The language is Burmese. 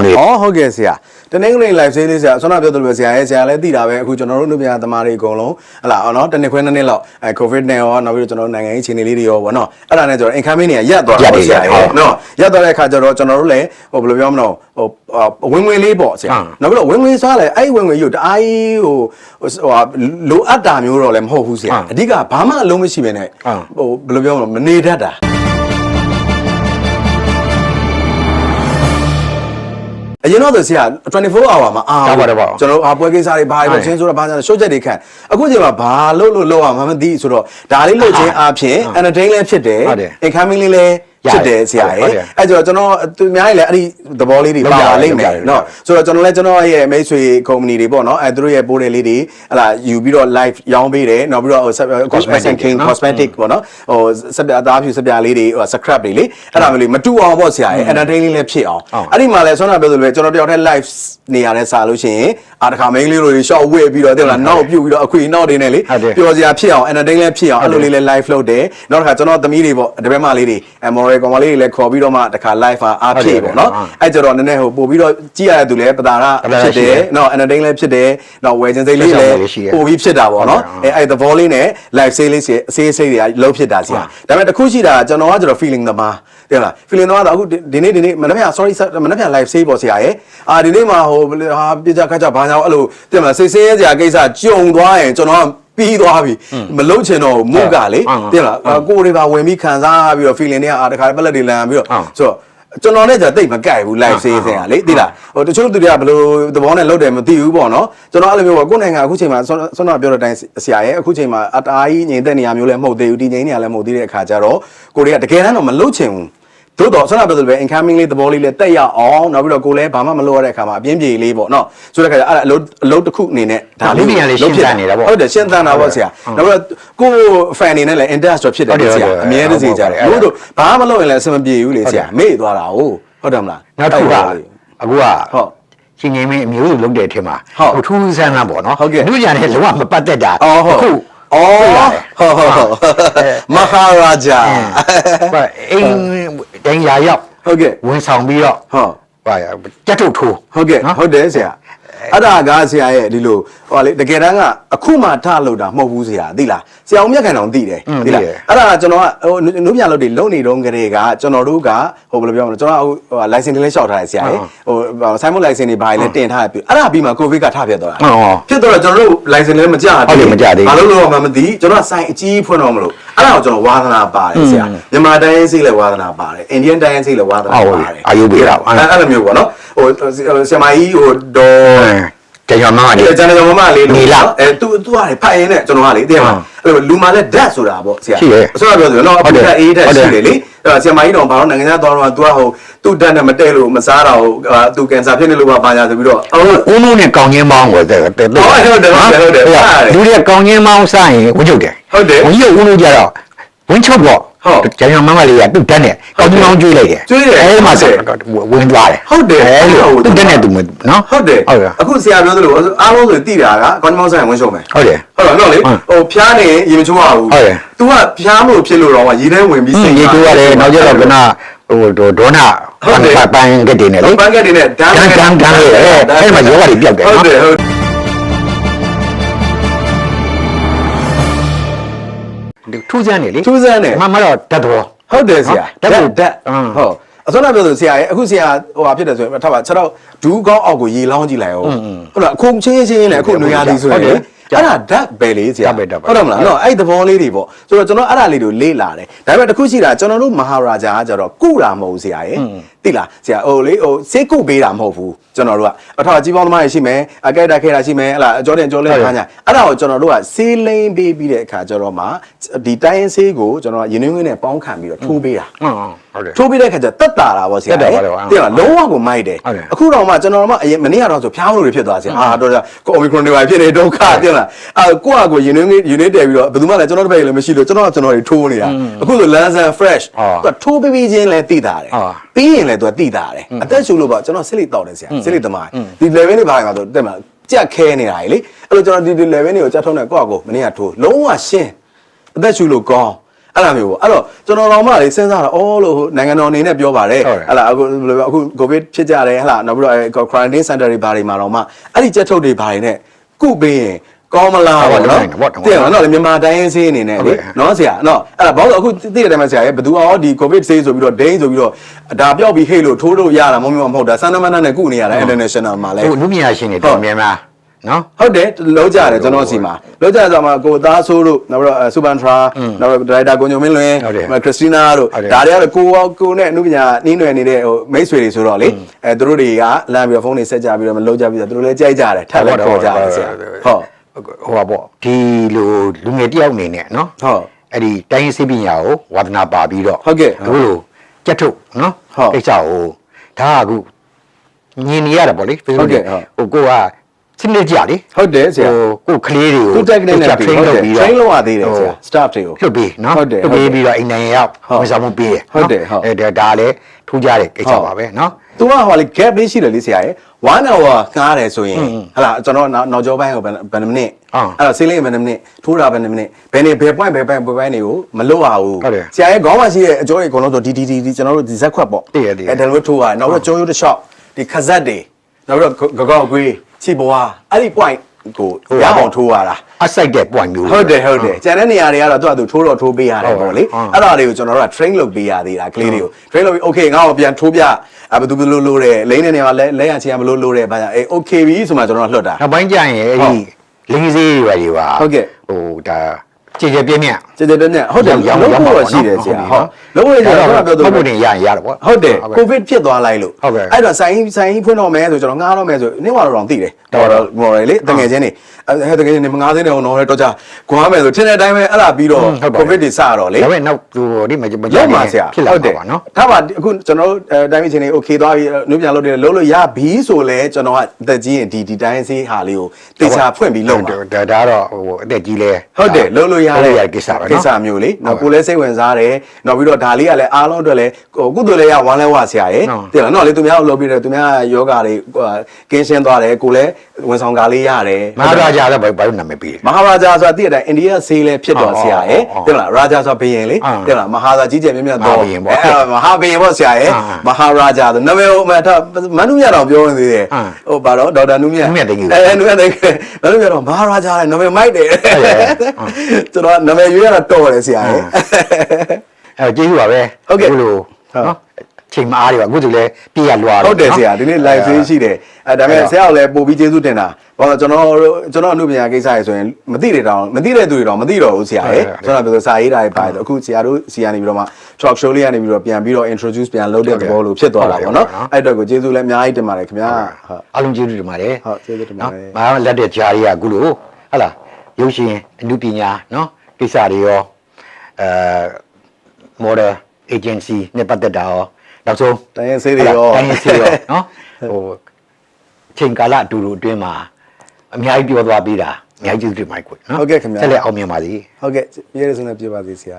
အကြောင်းလေးဩဟုတ်ကဲ့ဆရာတနင်္ဂနွေ live sale လေးဆရာဆွမ်းနာပြောသလိုပဲဆရာရဲ့ဆရာလည်းသိတာပဲအခုကျွန်တော်တို့လူပြသမားတွေအကုန်လုံးဟလာအော်နော်တနစ်ခွဲနှစ်နှစ်လောက်အဲ covid နဲ့ရောနောက်ပြီးတော့ကျွန်တော်တို့နိုင်ငံရေးအခြေအနေလေးတွေရောဗောနော်အဲ့ဒါနဲ့ကျွန်တော် incoming တွေကရပ်သွားတာပေါ့ဆရာရဲ့နော်ရပ်သွားတဲ့အခါကျတော့ကျွန်တော်တို့လည်းဟိုဘယ်လိုပြောမလဲဟိုဝင်ဝင်လေးပေါ့ဆရာနောက်ပြီးတော့ဝင်ဝင်စားလဲအဲ့ဝင်ဝင်ယူတအားကြီးဟိုဟိုလိုအပ်တာမျိုးတော့လည်းမဟုတ်ဘူးဆရာအဓိကဘာမှအလုံးမရှိပဲနဲ့ဟိုဘယ်လိုပြောမလဲမနေတတ်တာ အရင်တော့ဆိုဆရာ24 hour မှာအာဟုတ်ပါတယ်ပေါ့ကျွန်တော်တို့အာပွဲကိစ္စတွေဘာတွေဟုတ်ပဲချင်းဆိုတာဘာသာရှုပ်ချက်တွေခန့်အခုချိန်မှာဘာလို့လို့လောက်အောင်မသိဆိုတော့ဒါလေးလို့ချင်းအားဖြင့် entertain လည်းဖြစ်တယ်ဟုတ်တယ် incoming လေးလည်း ဖြစ်တယ်ဆရာဟုရဲ့တ်တယ်အဲ့ကျတော့ကျွန်တော်သူများကြီးလည်းအဲ့ဒီသဘောလေးတွေလုပ်ပါကြတယ်ပါလိမ့်မယ်လုပ်ကြတယ်နော်ဆိုတော့ကျွန်တော်လည်းကျွန်တော်ရဲ့မိတ်ဆွေ company တွေပေါ့နော်အဲ့သူတို့ရဲ့ပိုးတယ်လေးတွေဟလာယူပြီးတော့ live ရောင်းပေးတယ်နောက်ပြီးတော့ဟို Cosmetic cosmetic king နော် cosmetic ပေါ့နော်ဟိုစပအသားဖြူစပလေးတွေဟို scrap တွေလေအဲ့ဒါမျိုးလေးမတူအောင်ပေါ့ဆရာရဲ့ entertain လေးလည်းဖြစ်အောင်ဟုတ်အဲ့ဒီမှာလည်းဆွမ်းနာပြောသလိုပဲကျွန်တော်တယောက်တည်း live နေရာနဲ့စာလို့ရှိရင်အာတခါ main လေးတွေရှော့ဝဲပြီးတော့တဲ့လားနောက်ပြုတ်ပြီးတော့အခွေနောက်တွေနဲ့လေဟုတ်တယ်ပျော်စရာဖြစ်အောင် entertain လည်းဖြစ်အောင်အဲ့လိုလေးလည်း live လုပ်တယ်နောက်တစ်ခါကျွန်တော်သမီးတွေပေါ့တပည့်မလေးတွေအမော်ရီကောင်မလေးတွေလည်းခေါ်ပြီးတော့မှတခါ live အားအားဖြစ်ပေါ့နော်ဟုတ်တယ်အဲ့ကြတော့နည်းနည်းဟိုပို့ပြီးတော့ကြည့်ရတဲ့သူလည်းပတာရပတာရဖြစ်ရှိတတယ်ယ်နော် entertain လည်းဖြစ်တယ်နော်ဝယ်ခြင်းစိတ်လေးလက်လည်းဆောင်လေးရှိတယ်ပို့ပြီးဖြစ်တာပေါ့နော်ဟုတ်တယ်အဲအဲ့သဘောလေးနဲ့ live sale လေးစီအစေးစိတ်တွေကလုံးဖြစ်တာစီဒါပေမဲ့တစ်ခုရှိတာကျွန်တော်ကကျွန်တော် feeling သမားတဲ့လား feeling သမားတော့အခုဒီနေ့ဒီနေ့မနေ့က sorry မနေ့က live sale ပေါ့ဆရာရဲ့အာဒီနေ့မှာဟိုဟာပြကြခတ်ကြဘာညာအဲ့လိုတဲ့မလားစိတ်ဆင်းရဲစရာကိစ္စကြုံသွားရင်ကျွန်တော်က ပြီးသွားပြီမလုံးချင်တော့ဘူးမုတ်ကလေဟုတ်ဟုတ်တဲ့လားအာကိုယ်တွေပါဝင်ပြီးခံစားပြီးတော့ feeling တွေကအာတခါပလက်တွေလန်ပြီးတော့ဟုတ်ဆိုတော့ကျွန်တော်နဲ့じゃတိတ်မကြိုက်ဘူး live sale ဆရာလေသိလားဟိုတချို့သူတွေကဘယ်လိုသဘောနဲ့လုပ်တယ်မသိဘူးပေါ့နော်ကျွန်တော်အဲ့လိုမျိုးပေါ့ကိုယ်နိုင်ငံအခုချိန်မှာဆွမ်းဆွမ်းတော်ပြောတဲ့အတိုင်းဆရာရဲ့အခုချိန်မှာအတားကြီးငြိမ်သက်နေရမျိုးလည်းမဟုတ်သေးဘူးတည်ငြိမ်နေရလည်းမဟုတ်သေးတဲ့အခါကျတော့ကိုတွေကတကယ်တမ်းတော့မလုပ်ချင်ဘူး သို့တော့ဆွမ်းတော်ပြောသလိုပဲ incoming လေးသဘောလေးလည်းတက်ရအောင်နောက်ပြီးတော့ကိုယ်လည်းဘာမှမလုပ်ရတဲ့အခါမှာအပြင်းပြေလေးပေါ့နော်ဆိုတဲ့အခါကျအဲ့ဒါအလုပ်အလုပ်တစ်ခုအနေနဲ့ဒါလေးအခုနေရာလေးရှင်းသန်နေတာပေါ့ဟုတ်တယ်ရှင်းသန်တာပေါ့ဆရာနောက်ပြီးတော့ကိုယ် fan အနေနဲ့လည်း industry ဖြစ်တယ်ဟုတ်တယ်ဆရာဟုတ်တယ်အမြဲတစေကြတယ်ဟုတ်တယ်လို့တို့ဘာမှမလုပ်ရင်လည်းအဆင်မပြေဘူးလေဆရာမေ့သွားတာဟုတ်ဟုတ်တယ်မလားနောက်တစ်ခုကအဲ့ဒါအခုကဟုတ်ရှင်ငယ်မင်းအမျိုးစုလုပ်တဲ့အထင်မှာဟုတ်ဟိုထူးဆန်းဆန်းပေါ့နော်ဟုတ်ကဲ့လူကြတယ်လုံးဝမပတ်သက်တာအော်ဟုတ်အခုအော်တွေ့ရတယ်ဟုတ်ဟုတ်ဟုတ်မဟာရာဂျာဘာအိမ် တိုင်းလာရောက်ဟုတ်ကဲ့ဝန်ဆောင်ပြီးတော့ဟုတ်ဟာတက်ထုတ်ထိုးဟုတ်ကဲ့နော်ဟုတ်တယ်ဆရာ အဲ့ဒါကဆရာရဲ့ဒီလိုဟိုလေတကယ်တမ်းကအခုမှထလို့တာမဟုတ်ဘူးဆရာသိလားဆရာအောင်မြတ်ခိုင်တော်သိတယ်อืมသိလားသိတယ်အဲ့ဒါကကျွန်တော်ကဟိုနုပြလုပ်တွေလုံနေတုန်းကလေးကကျွန်တော်တို့ကဟိုဘယ်လိုပြောမလဲကျွန်တော်ကဟို license တွေလည်းရှောက်ထားတယ်ဆရာရဲ့ဟို Simon license တွေဘာတွေလည်းတင်ထားပြီအဲ့ဒါပြီးမှ covid ကထပြတ်သွားတာဟုတ်ဟုတ်ဖြစ်တော့ကျွန်တော်တို့ license လည်းမကြဟုတ်တယ်မကြသေးဘူးဘာလို့လို့မှမသိကျွန်တော်ကစိုင်အကြီးဖွင့်တော့မလို့အဲ့ဒါကိုကျွန်တော်ဝါသနာပါတယ်ဆရာမြန်မာတိုင်းရင်းစိတ်လည်းဝါသနာပါတယ်အိန္ဒိယတိုင်းရင်းစိတ်လည်းဝါသနာဟုတ်ပါပါတယ်အာယုဘေးတာအဲ့အဲ့လိုမျိုးပေါ့နော်ဟိုဆရာမကြီးဟိုဒေါ်တ ကယ်မှမအဲ့နေကျွန်တော်မမလေးနေလားအဲသူသူကလေဖတ်ရင်းနဲ့ကျွန်တော်ကလေသိရမှာအဲ့လိုလူမာလက်ဓာတ်ဆိုတာပေါ့ဆရာရှိတယ်အစောကပြောဆိုတော့ဟုတ်အတယ်ပူဓာတ်အေးဓာတ်ဟုတ်တယ်ရှိတယ်လေအဲ့တော့ဆရာမကြီးတော်ဘာလို့နိုင်ငံခြားသွားတော့သူကဟိုသူ့ဓာတ်နဲ့မတည့်လို့မစားတာဟိုသူကင်ဆာဖြစ်နေလို့ပါပါညာဆိုပြီးတော့အော်ဦးလုံးနဲ့ကောင်းချင်းမောင်းကိုတဲ့တဲ့ဟုတ်တယ်ဟုတ်တယ်ဟုတ်တယ်ဟုတ်တယ်လူတွေကကောင်းချင်းမောင်းစားရင်ဝင်းချုပ်တယ်ဟုတ်တယ်ဝင်းချုပ်ဦးလုံးကြတော့ ဝင်းချုပ်ပေါ့ဟုတ်ကျန်ရမမလေးကသူ့တက်နဲ့ကောင်းချင်းမောင်းကျွေးလိုက်တယ်ကျွေးတယ်အဲ့ဒီမှာဟုတ်တယ်ဝင်သွားတယ်ဟုတ်တယ်အဲ့လိုဟုတ်တယ်သူ့တက်နဲ့သူမနော်ဟုတ်တယ်ဟုတ်တယ်အခုဆရာပြောသလိုအားလုံးဆိုတည်တာကကောင်းမောင်းဆိုင်ဝင်ရှုံမယ်ဟုတ်တယ်ဟုတ်တော့နော်လေဟုတ်ဟိုဖျားနေရင်ရေမချိုးရဘူးဟုတ်တယ် तू ကဖျားလို့ဖြစ်လို့တော့ရေထဲဝင်ပြီးဟင်းရေတိုးရတယ်နောက်ကျတော့ကနဟိုဒေါနာဟုတ်တယ်ပန်းကတဲ့နဲ့လေဘန်ကက်တွေနဲ့ဒန်းဒန်းဒန်းဒန်းလေးအဲ့အဲ့မှာယောဂတွေပြောက်တယ်ဟုတ်နော်တယ်ဟုတ် ထူးဆန်းနေလေထူးဆန်းတယ်မမတော့တတ်တော်ဟုတ်တယ်ဆရာဓာတ်ကိုဓာတ်အင်းဟုတ်အစောကပြောဆိုဆရာရဲ့အခုဆရာဟိုဟာဖြစ်တယ်ဆိုရင်ထားပါခြေတော့ဒူးကောင်းအောက်ကိုရေလောင်းကြည့်လိုက်အောင်ဟုတ်လားအခုချင်းချင်းချင်းလည်းအခုနွေရာသီဆိုရင်လေအဲ့ဒါဓာတ်ပဲလေဆရာဓာတ်ပဲဓာတ်ပဲဟုတ်တယ်မလားနော်အဲ့သဘောလေးတွေပေါ့ဆိုတော့ကျွန်တော်အဲ့ဒါလေးတွေလေ့လာတယ်ဒါပေမဲ့တစ်ခုရှိတာကျွန်တော်တို့မဟာရာဂျာကကြတော့ကုတာမဟုတ်ဘူးဆရာရဲ့သိလားဆရာဟိုလေဟိုစေးကုပေးတာမဟုတ်ဘူးကျွန်တော်တို့ကအထောက်ကြီးပေါင်းသမားတွေရှိမယ်အကဲတာခဲတာရှိမယ်ဟလာအကျော်တင်ကျော်လဲခါညာအဲ့ဒါကိုကျွန်တော်တို့ကစေးလိမ့်ပေးပြီးတဲ့အခါကျတော့မှဒီတိုင်းရင်းစေးကိုကျွန်တော်ကရင်းနှင်းငွေနဲ့ပေါင်းခံပြီးတော့ထိုးပေးတာဟုတ်တယ်ထိုးပြီးတဲ့ခါကျတက်တာတာပေါ့ဆရာတက်တာပါလေဟုတ်တင်လားလုံးဝကိုမိုက်တယ်ဟုတ်တယ်အခုတော့မှကျွန်တော်တို့မှအရင်မနေ့ကတော့ဆိုဖျားလို့တွေဖြစ်သွားဆရာအာတော့ကိုအိုမီခရွန်တွေပါဖြစ်နေဒုက္ခတင်လားအာကိုကကိုယူနေယူနေတယ်ပြီးတော့ဘယ်သူမှလည်းကျွန်တော်တို့ဘက်လည်းမရှိလို့ကျွန်တော်ကကျွန်တော်တွေထိုးနေတာအခုဆိုလန်းဆန် fresh အာသူကထိုးပြီးပြီးချင်းလည်းတိတာတယ်အာပြီးရင်လည်းသူကတိတာတယ်အသက်ရှူလို့ပေါ့ကျွန်တော်စစ်လိတောက်တယ်ဆရာစစ်လိသမားဒီ level တွေဘာလဲဆိုတက်မှာကြက်ခဲနေတာလေအဲ့လိုကျွန်တော်ဒီ level တွေကိုကြက်ထုံးတယ်ကိုကကိုမနေ့ကထိုးလုံးဝရှင်းအသက်ရှူလို့ကောင်းအဲ့လိုမျိုးပေါ့အဲ့တော့ကျွန်တော်တော်မှလေးစဉ်းစားတာအော်လို့ဟိုနိုင်ငံတော်အနေနဲ့ပြောပါတယ်ဟုတ်တယ်ဟလာအခုဘယ်လိုပြောအခုကိုဗစ်ဖြစ်ကြတယ်ဟလာနောက်ပြီးတော့အဲ quarantine center တွေဘာတွေမှာတော့မှအဲ့ဒီကြက်ထုတ်တွေဘာတွေနဲ့ကုပေးရင် ကောင်းမလားဟုတ်ပေါ့ပါနော်ဟုတ်ပါဟုတ်ပါသိရမလားနော်လေမြန်မာတိုင်းရင်းစေးအနေနဲ့ဟုတ်လေကဲ့နော်ဆရာနော်အဲ့ဒါဘာလို့အခုသိတဲ့တိုင်းမှာဆရာရဲ့ဘယ်သူအော်ဒီ covid ဆေးဆိုပြီးတော့ဒိန်းဆိုပြီးတော့ဒါပြောက်ပြီးဟေ့လို့ထိုးလို့ရတာမဟုတ်မဟုတ်တာစန္ဒမနနဲ့ကုနေရတာ international မှာလဲဟိုလူမြညာရှင်တွေတော်များများနော်ဟုတ်တယ်လုံးကြတယ်ကျွန်တော်စီမှာလုံးကြဆိုမှကိုသားဆိုးတို့နောက်ပြီးတော့စူပန်ထရာနောက်ပြီးတော့ဒါရိုက်တာကိုညုံမင်းလွင်ဟုတ်တယ်ခရစ်စတီနာတို့ဟုတ်တယ်ဒါတွေကတော့ကိုရောကိုနဲ့အမှုပညာနှီးနွယ်နေတဲ့ဟိုမိတ်ဆွေတွေဆိုတော့လေအဲသူတို့တွေကလမ်းပြီးတော့ဖုန်းတွေဆက်ကြပြီးတော့မလုံးကြပြီးတော့သူတို့လည်းကြိုက်ကြတယ်ထပ်လည်းခေါ်ကြတယ်ဆရာဟုတ် ဟိုပါပေါ့ဒီလိုလူငယ်တယောက်အနေနဲ့နော်ဟုတ်အဲ့ဒီတိုင်းရင်းစေပညာကိုဝါသနာပါပြီးတော့ဟုတ်ကဲ့တို့လိုကြက်ထုတ်နော်ဟုတ်ကိစ္စကိုဒါကအခုညင်နေရတယ်ပေါ့လေဟုတ်ကဲ့ဟုတ်ဟိုကိုကစနစ်ကြလေဟုတ်တယ်ဆရာဟိုကိုကလေးတွေကိုသူတက်ကနေနဲ့ train ဟုတ်လုပ်တယ်ပြီးတော့ train လုပ်ရသေးတယ်ဆရာ staff တွေကိုလွတ်ပြီးနော်ဟုတ်တယ်လွတ်ဟုတ်တယ်ပြီးပြီးတော့အိမ်နိုင်ငံရောက်ဟုတ်ဝန်ဆောင်မှုပေးတယ်ဟုတ်တယ်ဟုတ်အဲ့ဒါဒါလည်းထူးခြားတဲ့ကိစ္စပါပဲနော်သူကဟိုလေ gap လေးရှိတယ်လေဆရာရဲ့ 1 hour ကားတယ်ဆိုရင်ဟလာကျွန်တော်နောက်ကျောပိုင်းကိုဘယ်ဘယ်နှမိနစ်အာအဲ့တော့ဆေးလေးဘယ်နှမိနစ်ထိုးတာဘယ်နှမိနစ်ဘယ်နေဘယ် point ဘယ် point ဘယ် point တွေကိုမလွတ်ရဘူးဟုတ်တယ်ဆရာရဲ့ခေါင်းမှာရှိတဲ့အကျော်တွေအကုန်လုံးဆိုဒီဒီဒီဒီကျွန်တော်တို့ဒီဇက်ခွက်ပေါ့သိရသိရအဲ့ဒါလိုထိုးရတယ်နောက်ပြီးတော့ကျော်ရိုးတစ်လျှောက်ဒီခဇက်တွေနောက်ပြီးတော့ဂကောက်ကွေးချီပွားအဲ့ဒီ point ကိုရအောင်ထိုးရတာအစိုက်တဲ့ point မျိုးဟုတ်တယ်ဟုတ်တယ်ကျန်တဲ့နေရာတွေကတော့သူကသူထိုးတော့ထိုးပေးရတယ်ပေါ့လေဟုတ်အဲ့ဒါတွေကိုကျွန်တော်တို့က train လုပ်ပေးရသေးတာကလေးတွေကို train လုပ်ပြီး okay ငါ့ကိုပြန်ထိုးပြအဘယ်သူဘယ်လိုလိုတယ်လိမ့်တဲ့နေရာမှာလဲလဲရချင်ရဘယ်လိုလိုတယ်ဘာညာအေး okay ပြီဆိုမှကျွန်တော်ကလွှတ်တာနောက်ပိုင်းကျရင်အဲ့ဟုဒီတ်လင်းစေးတွေပါတွေပါဟုတ်ကဲ့ဟိုဒါ ကြည်ကြပြင်းပြင်း ကျေကျေပြည့်ပြည့်ဟုတ်တယ် ရောင်း လုံး ရောင်း ဝ ပါ ရှိတယ်ဆရာဟုတ် နော် လုံးဝရှိတယ်ကျွန်တော်ပြော ဟု တော့ တ်တယ်ရရင်ရတယ်ပေါ့ ဟုတ်တယ်ကိုဗစ်ဖြစ်သွားလိုက်လို့ ဟုတ်ကဲ့ အဲ့တော့ဆိုင်ဆိုင်ဖွင့်တော့မယ်ဆိုကျွန်တော်ငားတော့မယ်ဆိုနေ့ဝါတော့သိတယ်တော်တော်မော်ရယ်လေတငယ်ချင်းနေအဲတငယ်ချင်းနေမငားသိနေအောင်တော့တော့ကြာကွာမယ်ဆိုထင်တဲ့အတိုင်းပဲအဲ့ဒါပြီးတော့ ဟုတ်ပါ ကိုဗစ်တွေစတော့လေ ဒါပေမဲ့နောက်ဟိုဒီမကြမကြ လောက်ပါဆရာ ဖြစ်လာမှာပါနော် ဒါပါအခုကျွန်တော်တို့အဲတိုင်းပြည်ချင်းနေโอเคသွားပြီနုပြန်လုပ်တယ်လုံးလို့ရပြီဆိုလဲကျွန်တော်ကအသက်ကြီးရင်ဒီဒီတိုင်းစေးဟာလေးကိုတေချာဖွင့်ပြီးလုပ်ပါ ဒါဒါတော့ဟိုအသက်ကြီးလဲ ဟုတ်တယ်လုံးလို့ရ လုံး တဲ့ လို့ ရရတဲ့ကိစ္စပဲနော်ကိစ္စမျိုးလေနော်ကိုလည်းစိတ်ဝင်စားတယ်နောက်ပြီးတော့ဒါလေးကလည်းအားလုံးအတွက်လည်းဟိုကုသိုလ်လည်းရဝမ်းလဲဝဆရာရဲ့နော်သိလားနော်လေသူများကိုလုပ်ပြီးတယ်သူများယောဂတွေဟိုကင်းရှင်းသွားတယ်ကိုလည်းဝန်ဆောင်ကားလေးရတယ်မဟာရာဂျာလည်းဘာဘာလို့နာမည်ပေးတယ်မဟာရာဂျာဆိုတာတည့်တဲ့အတိုင်းအိန္ဒိယဆေးလည်းဖြစ်တော်ဆရာရဲ့အော်အော်သိလားရာဂျာဆိုတာဘုရင်လေအာသိလားမဟာသာကြီးကျယ်မြတ်မြတ်တော့မဟာဘုရင်ပေါ့အဲမဟာဘုရင်ပေါ့ဆရာရဲ့အာမဟာရာဂျာဆိုနာမည်ကိုအမှန်တော့မနုမြတ်တော်ပြောနေသေးတယ်အာဟိုဘာတော့ဒေါက်တာနုမြတ်နုမြတ်သိန်းကြီးအဲနုမြတ်သိန်းကြီးမနုမြတ်တော်မဟာရာဂျာလည်းနာမည်မိုက်တယ်ဟုတ်တယ်အာကျွန်တော်နာမည်ရွေးရတာတော်တယ်ဆရာရဲ့ အဲကျေးဇူးပါပဲဟုတ်ကဲ့အခုလိုဟုတ်နော်ချိန်မအားတွေပါအခုဒီလဲပြည့်ရလွားဟုတ်တယ်ဆရာဒီနေ့ live ဆေးရှိတယ်အဲဒါပေမဲ့ဆရာကလည်းပို့ပြီးကျေးဇူးတင်တာဘာလို့ကျွန်တော်တို့ကျွန်တော်အမှုပညာကိစ္စရေဆိုရင်မသိတဲ့တောင်မသိတဲ့သူတွေတော့မသိတော့ဘူးဆရာရဲ့ကျွန်တော်ပြောလို့စာရေးတာတွေပါတယ်အခုဆရာတို့စီကနေပြီးတော့မှ talk show လေးကနေပြီးတော့ပြန်ပြီးတော့ introduce ပြန်လုပ်တဲ့သဘောလို့ဖြစ်သွားတာပေါ့နော်အဲ့အတွက်ကိုကျေးဇူးလည်းအများကြီးတင်ပါတယ်ခင်ဗျာဟုတ်အလုံးကျေးဇူးတင်ပါတယ်ဟုတ်ကျေးဇူးတင်ပါတယ်နော်မဟာလက်တဲ့ဂျာရီကအခုလိုဟတ်လာ ရုပ်ရှင်အမှုပညာနော်ကိစ္စတွေရောအဲ model agency နဲ့ပတ်သက်တာရောနောက်ဆုံးတိုင်းရင်ဆေးတွေရောတိုင်းရင်ဆေးရောနော်ဟိုချိန်ကာလအတူတူအတွင်းမှာအများကြီးပြောသွားပြီးတာအများကြီးကျေးဇူးတင်ပါတယ်ကွနော်ဟုတ်ကဲ့ခင်ဗျာဆက်လက်အောင်မြင်ပါစေဟုတ်ကဲ့ပြည့်ရစုံနဲ့ပြပါသေးဆရာ